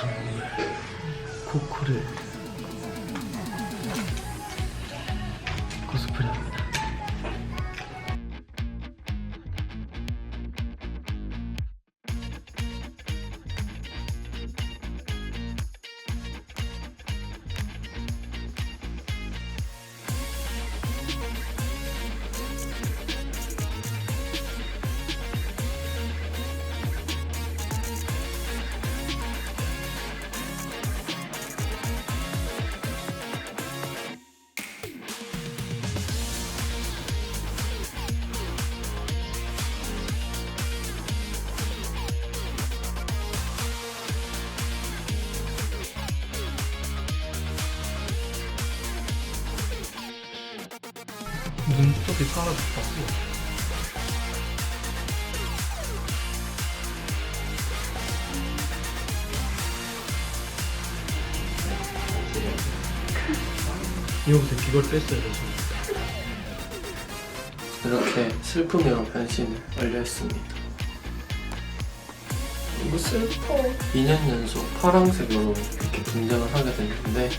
전문물 코코를 코스프레합니다. 눈썹이 깔아졌다고. 이거부터 이걸 뺐어야 되지. 이렇게 슬픔이랑 변신을 완료했습니다. 너무 슬퍼. 2년 연속 파랑색으로 이렇게 등장을 하게 됐는데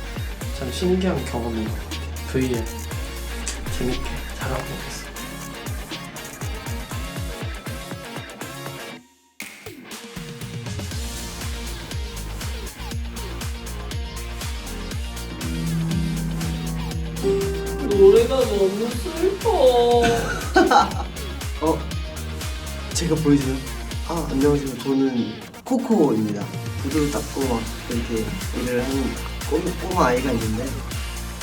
참 신기한 경험인 것 같아요. V에 재밌게 잘하고 있습니다. 노래가 너무 슬퍼. 어, 제가 보여주는 아 안녕하세요. 저는 코코입니다. 구두를 닦고 막 이렇게 일을 하는 꼬마, 꼬마 아이가 있는데,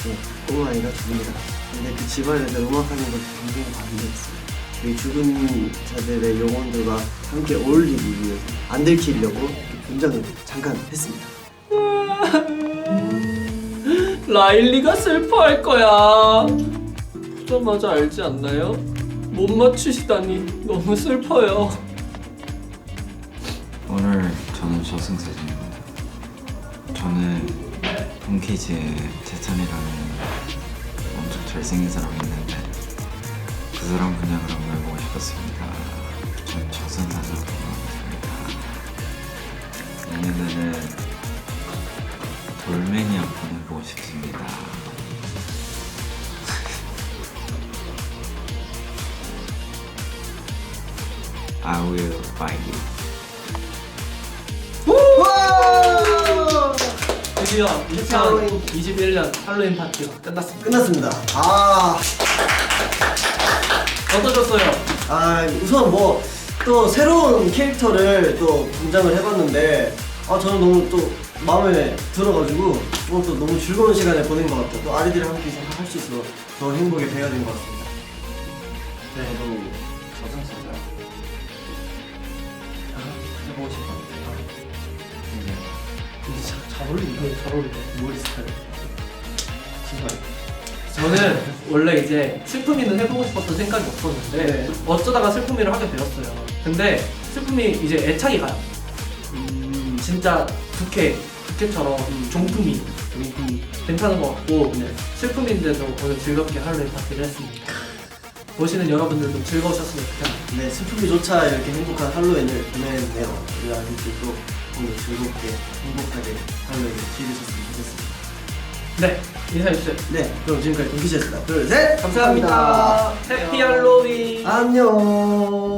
네, 꼬마 아이가 죽습니다. 근데 그 집안에서 음악하는 걸 굉장히 반대했어요. 이 죽은 자들의 영혼들과 함께 어울리기 위해서 안 들키려고 분장을 잠깐 했습니다. 라일리가 슬퍼할 거야. 보자마자 알지 않나요? 못 맞추시다니 너무 슬퍼요. 오늘 저는 저승사자입니다. 저는 동키즈의 재찬이라는 엄청 잘생긴 사람이 있는데 그 사람 분양을 한번 해보고 싶었습니다. 전 저승사자로 나왔습니다. 내년에는 돌멩이 한 번 해보고 싶습니다. I will you. 할로윈. 2021년 할로윈 파티가 끝났습니다. 끝났습니다. 아, 어떠셨어요? 아 우선 뭐 또 새로운 캐릭터를 또 분장을 해봤는데 아 저는 너무 또 마음에 들어가지고 오늘 또 너무 즐거운 시간을 보낸 것 같아요. 또 아이들이랑 함께 할 수 있어서 더 행복의 배가 된 것 같습니다. 네, 저도 저승사자 해보고 싶었는데 근데 근데 잘, 잘 어울리네. 잘 어울리네. 머리 스타일 진짜 저는 원래 이제 슬픔이는 해보고 싶었던 생각이 없었는데 네. 어쩌다가 슬픔이를 하게 되었어요. 근데 슬픔이 이제 애착이 가요. 음, 진짜 부캐 부캐처럼 종품이 종품이 괜찮은 것 같고 슬픔인데도 오늘 즐겁게 할로윈 파티를 했습니다. 보시는 여러분들도 즐거우셨으면 좋겠습니다. 네 슬픔이조차 이렇게 행복한 할로윈을 보내네요. 우리 아이들도 오늘 즐겁게 행복하게 할로윈을 즐기셨으면 좋겠습니다. 네 인사해주세요 네, 그럼 지금까지 동키즈였습니다. 둘, 셋! 감사합니다 해피 할로윈 안녕!